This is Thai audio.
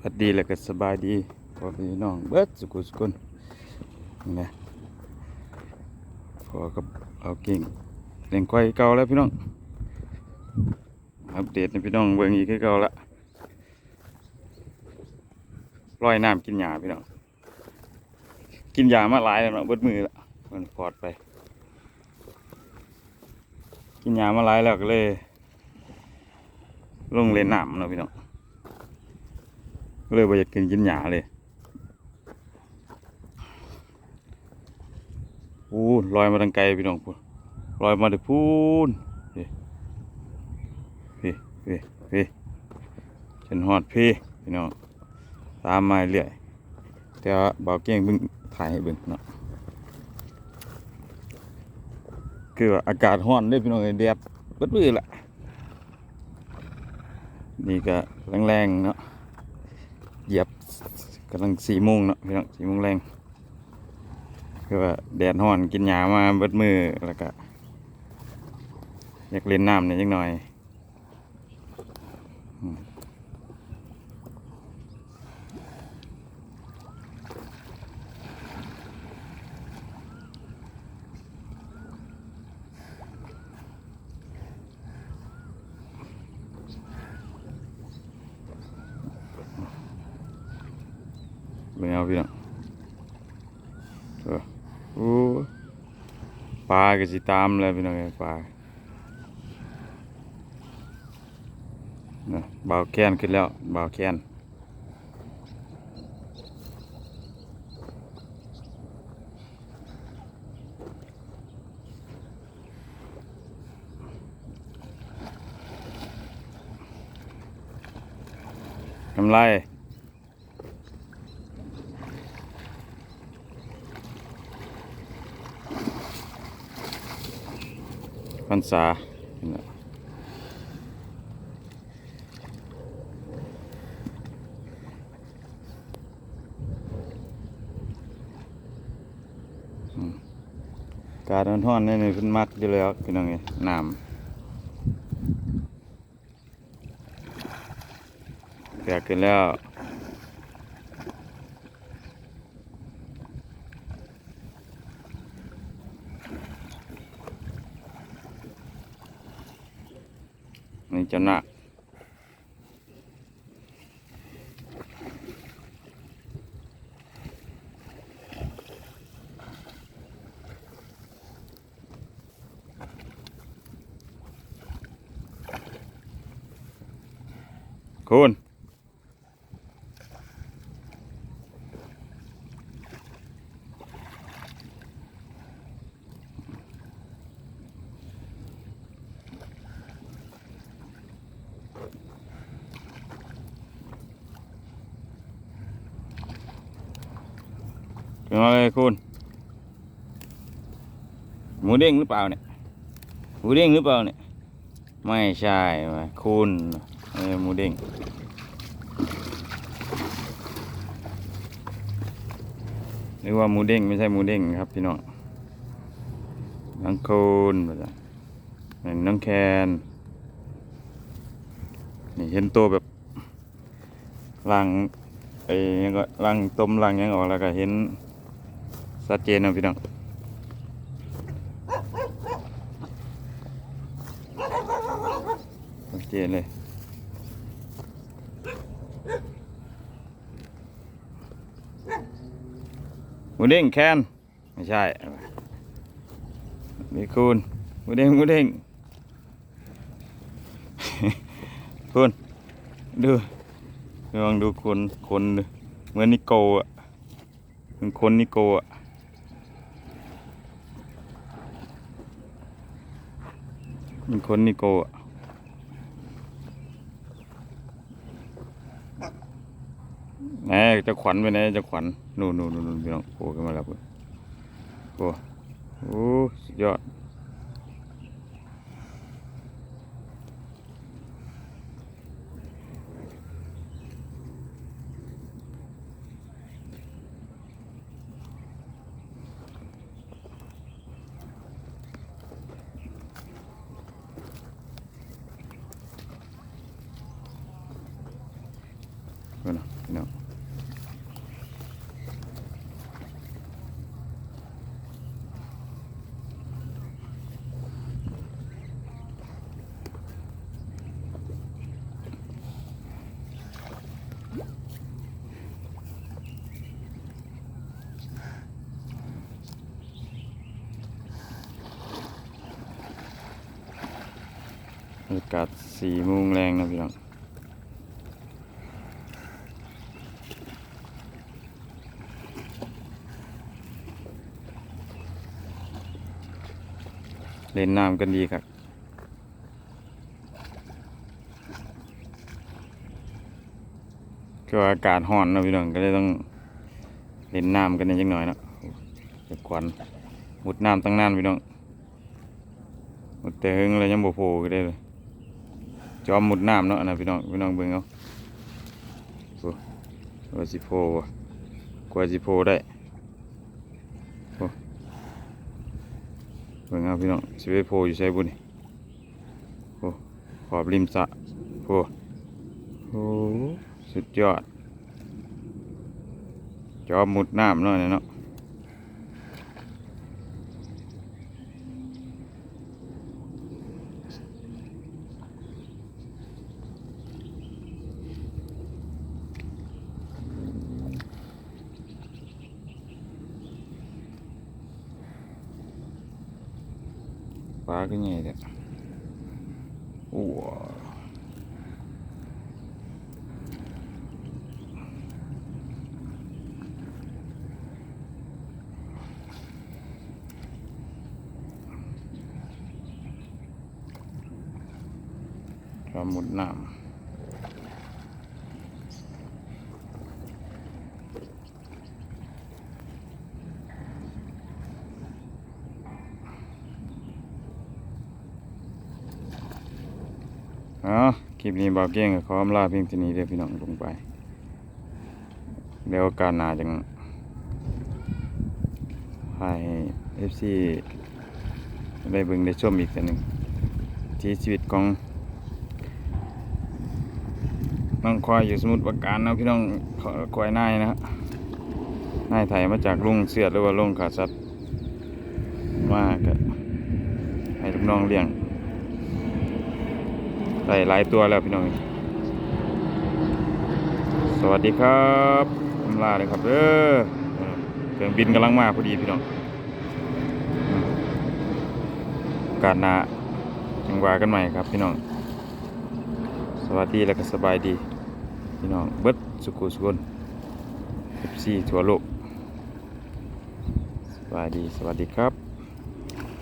สวัสดีแล้วก็สบายดีพ่อพี่น้องเบิดสุขุสุคนนะพอกับเอากิ่งเล่นควายเก่าแล้วพี่น้องอัปเดตให้พี่น้องเบิ่งอีกคือเก่าละลอยน้ำกินหญ้าพี่น้องกินหญ้ามาหลายแล้วเนาะเบิดมือละมันปลอดไป กินหญ้ามาหลายแล้วก็เลย ลงเล่นน้ำเนาะพี่น้อง เลยบ่อยากกินกินหยาเลยพูนลอยมาทางไกลพี่น้องพูนลอยมาถึงพูนพี่พี่พี่พี่ฉันหอดพี่พี่น้องตามมาเรื่อยแต่ว่าบ่าวเก่งเบิ่งถ่ายให้เบิ่งเนาะคือว่าอากาศร้อนเด้อพี่น้องเอ้ยแดดเบิดมือละนี่ก็แรงๆเนาะ เหยียบกำลังสี่โมงเนาะพี่น้องสี่โมงแรงคือว่าแดดห่อนกินหยามาเบิดมือแล้วก็อยากเล่นน้ำเนี่ยยังหน่อย อืมเบิ่งเอาพี่น้องเออโอ้ปลาก็สิตามแล้วพี่น้องปลานะบ่าแค้นขึ้นแล้วเบาแค้นทำไร พรรษาเห็นอืมการร้อนๆนี่นี่เพิ่นมักอยู่แล้วพี่น้องเอ้ยน้ำแตกขึ้นแล้ว นี่เจะหนักคุณ เป็นอะไรคุณ หมูเด้งหรือเปล่าเนี่ย หมูเด้งหรือเปล่าเนี่ย ไม่ใช่คุณหมูเด้งหรือว่าหมูเด้งไม่ใช่หมูเด้งครับพี่น้องน้องคุณแบบนี้น้องแคนนี่เห็นตัวแบบล่างไอ้ยังก็ล่างต้มล่างยังออกแล้วก็เห็น ชัดเจนเนาะพี่น้องโอเคเลยมูเด้งแคนไม่ใช่นี่คุณมูเด้งมูเด้งคุณดูลองดูคนคนเหมือนนิโกอะเหมือนคนนิโกอะเห มันคนนิโกอะแหนจะขวัญไปไหนจะขวัญนู่นนู่นนู่นพี่น้องโผล่ขึ้นมาแล้วเพื่อนโอ้ยสุดยอด บรรยากาศสี่โมงแรงนะพี่น้องเล่นน้ำกันดีครับก็อากาศร้อนนะพี่น้องก็เลยต้องเล่นน้ำกันนิดหน่อยนะจะควันมุดน้ำตั้งนานพี่น้องมุดแต่หึงเลยยังบ่โผล่ก็ได้เลย จอมมุดน้ำเนาะนะพี่น้องพี่น้องเบิ่งเอาโอ้ว่าสิโผล่บ่กว่าสิโผล่ได้โอเบิ่งเอาพี่น้องสิไปโพอยู่ใช่บุญนี่โอ้ขอบริมสะโอ้โหสุดยอด จอมมุดน้ำเนาะนะเนาะ ฟ้าก็ใหญ่ เลยโอ้ว้าวจอมมุดน้ำอ๋อคลิปนี้บาเก้งก็ขออำลาเพียงเท่นี้เด้อพี่น้องลงไป เดี๋ยวการนาจังให้เอฟซีได้เบิ่งได้ชมอีกแต่หนึ่งที่ชีวิตของน้องควายอยู่สมุทรปราการนะพี่น้องควายนายนะฮะนายไทยมาจากลุงเสือดหรือว่าลุงขาสัตว์มากให้ลูกน้องเลี้ยง ได้หลายตัวแล้วพี่น้อง สวัสดีครับอำลาเลยครับเออเครื่องบินกำลังมาพอดีพี่น้องกาสหน้าจังหวากันใหม่ครับพี่น้อง สวัสดีแล้วก็สบายดี พี่น้องเบิดสุขุสุขนเอฟซีทั่วโลกสบายดีสวัสดีครับ